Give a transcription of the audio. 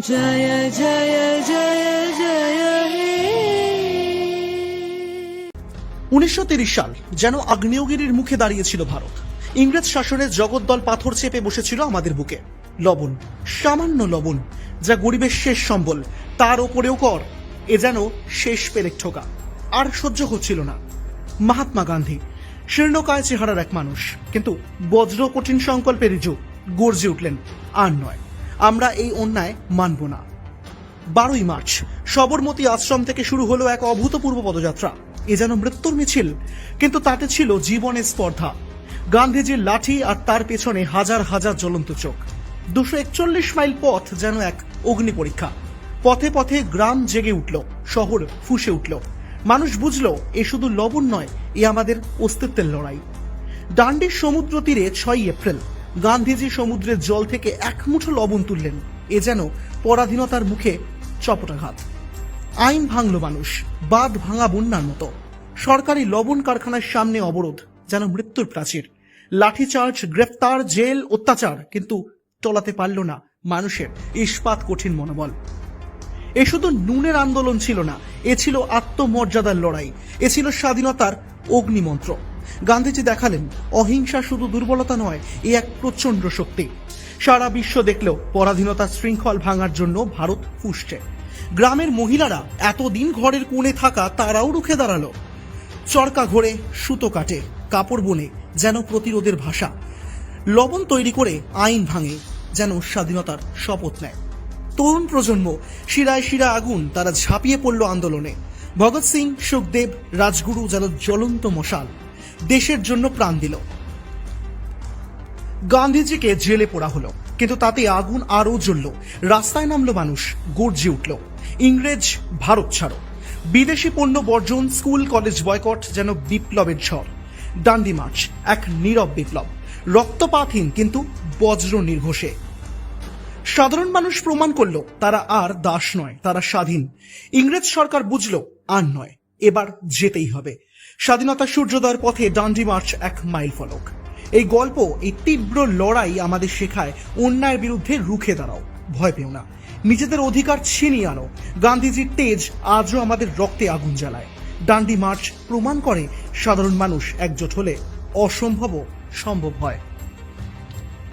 জয় জয় জয় জয় উনিশশো সাল যেন আগ্নেয়গিরির মুখে দাঁড়িয়েছিল ভারত। ইংরেজ শাসনের জগদ্দল পাথর চেপে বসেছিল আমাদের বুকে। লবণ, সামান্য লবণ, যা গরিবের শেষ সম্বল, তার ওপরেও কর, এ যেন শেষ পেরেক ঠোকা। আর সহ্য হচ্ছিল না। মহাত্মা গান্ধী, শীর্ণকায় চেহারার এক মানুষ, কিন্তু বজ্র কঠিন সংকল্পের যুগ গর্জে উঠলেন। আর নয় আমরা এই অন্যায় মানব না। বারোই মার্চ, সবরমতী আশ্রম থেকে শুরু হলো এক অভূতপূর্ব পদযাত্রা। এ যেন মৃত্যুর মিছিল, কিন্তু তাতে ছিল জীবনের স্পর্ধা। গান্ধীজির লাঠি আর তার পেছনে হাজার হাজার জ্বলন্ত চোখ। দুশো একচল্লিশ মাইল পথ যেন এক অগ্নি পরীক্ষা। পথে পথে গ্রাম জেগে উঠল, শহর ফুসে উঠল। মানুষ বুঝলো, এ শুধু লবণ নয়, এ আমাদের অস্তিত্বের লড়াই। ডান্ডির সমুদ্র তীরে ছয় এপ্রিল গান্ধীজি সমুদ্রের জল থেকে এক মুঠো লবণ তুললেন। এ যেন পরাধীনতার মুখে চপটাঘাত। আইন ভাঙল মানুষ, বাঁধ ভাঙা বন্যার মতো। সরকারি লবণ কারখানার সামনে অবরোধ, যেন মৃত্যুর প্রাচীর। লাঠিচার্জ গ্রেফতার জেল, অত্যাচার, কিন্তু টলাতে পারল না মানুষের ইস্পাত কঠিন মনোবল। এ শুধু নুনের আন্দোলন ছিল না, এ ছিল আত্মমর্যাদার লড়াই, এ ছিল স্বাধীনতার অগ্নিমন্ত্র। গান্ধীজি দেখালেন, অহিংসা শুধু দুর্বলতা নয়, এ এক প্রচণ্ড শক্তি। সারা বিশ্ব দেখল পরাধীনতার শৃঙ্খল ভাঙার জন্য ভারত ফুসছে। গ্রামের মহিলারা এতদিন ঘরের কোণে থাকা তারাও রুখে দাঁড়াল। চরকা ঘোরে সুতো কাটে, কাপড় বনে, যেন প্রতিরোধের ভাষা। লবণ তৈরি করে আইন ভাঙে, যেন স্বাধীনতার শপথ নেয়। তরুণ প্রজন্ম শিরায় শিরা আগুন তারা ঝাঁপিয়ে পড়ল আন্দোলনে। ভগৎ সিং, সুখদেব, রাজগুরু যেন জ্বলন্ত মশাল। দেশের জন্য প্রাণ দিল। গান্ধীজিকে জেলে পোড়া হলো, কিন্তু তাতে আগুন আরও জ্বলল। রাস্তায় নামলো মানুষ, গর্জে উঠল। ইংরেজ, ভারত ছাড়ো। বিদেশি পণ্য বর্জন, স্কুল, কলেজ বয়কট যেন বিপ্লবের ঝড়। ডান্ডি মার্চ, এক নীরব বিপ্লব। রক্তপাতহীন, কিন্তু বজ্র নির্ঘোষে। সাধারণ মানুষ প্রমাণ করল, তারা আর দাস নয়, তারা স্বাধীন। ইংরেজ সরকার বুঝলো, আর নয়। এবার যেতেই হবে। স্বাধীনতা সূর্যোদয়ের পথে ডান্ডি মার্চ এক মাইল ফলক। এই গল্প, এই তীব্র লড়াই আমাদের শেখায় অন্যায়ের বিরুদ্ধে রুখে দাঁড়াও। ভয় পেও না। নিজেদের অধিকার ছিনিয়ে আনো। গান্ধীজির তেজ আজও আমাদের রক্তে আগুন জ্বালায়। ডান্ডি মার্চ প্রমাণ করে সাধারণ মানুষ একজোট হলে অসম্ভবও সম্ভব হয়।